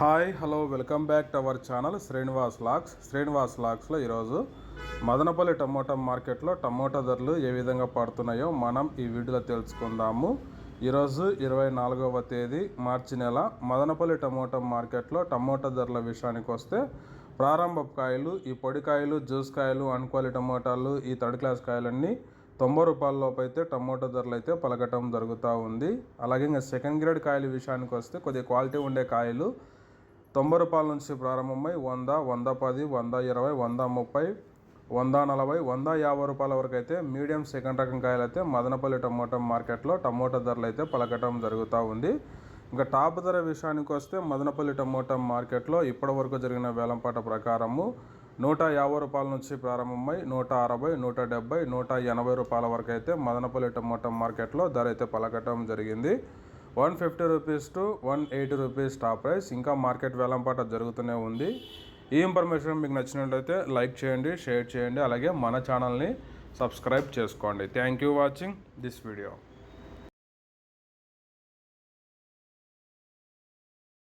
Hi hello welcome back to our channel Srinivas lakhs. Srinivas లాక్స్లో ఈరోజు Madanapalle tomato మార్కెట్లో టమోటా ధరలు ఏ విధంగా పడుతున్నాయో మనం ఈ వీడియోలో తెలుసుకుందాము. ఈరోజు ఇరవై నాలుగవ తేదీ మార్చి నెల. మదనపల్లి టమోటా మార్కెట్లో టమోటా ధరల విషయానికి వస్తే ప్రారంభ కాయలు ఈ పొడి కాయలు జ్యూస్ కాయలు అన్క్వాలి టమోటాలు ఈ థర్డ్ క్లాస్ కాయలన్నీ తొంభై రూపాయలలోపు అయితే టమోటా ధరలు అయితే పలకటం జరుగుతూ ఉంది. అలాగే ఇంకా సెకండ్ గ్రేడ్ కాయల విషయానికి వస్తే కొద్దిగా క్వాలిటీ ఉండే కాయలు తొంభై రూపాయల నుంచి ప్రారంభమై వంద వంద పది వంద ఇరవై వంద ముప్పై వంద నలభై వంద యాభై రూపాయల వరకు అయితే మీడియం సెకండ్ రకం కాయలు అయితే మదనపల్లి టమోటా మార్కెట్లో టమోటా ధరలు అయితే పలకటం జరుగుతూ ఉంది. ఇంకా టాప్ ధర విషయానికి వస్తే మదనపల్లి టమోటా మార్కెట్లో ఇప్పటి వరకు జరిగిన వేలంపాట ప్రకారము నూట యాభై రూపాయల నుంచి ప్రారంభమై నూట అరవై నూట డెబ్బై నూట ఎనభై రూపాయల వరకు అయితే మదనపల్లి టమోటా మార్కెట్లో ధర అయితే పలకటం జరిగింది. One fifty rupees to one eighty rupees top price. ఇంకా మార్కెట్ వేలంపాట జరుగుతూనే ఉంది. ఈ ఇన్ఫర్మేషన్ మీకు నచ్చినట్లయితే లైక్ చేయండి షేర్ చేయండి అలాగే మన ఛానల్ని సబ్స్క్రైబ్ చేసుకోండి. Thank you watching this video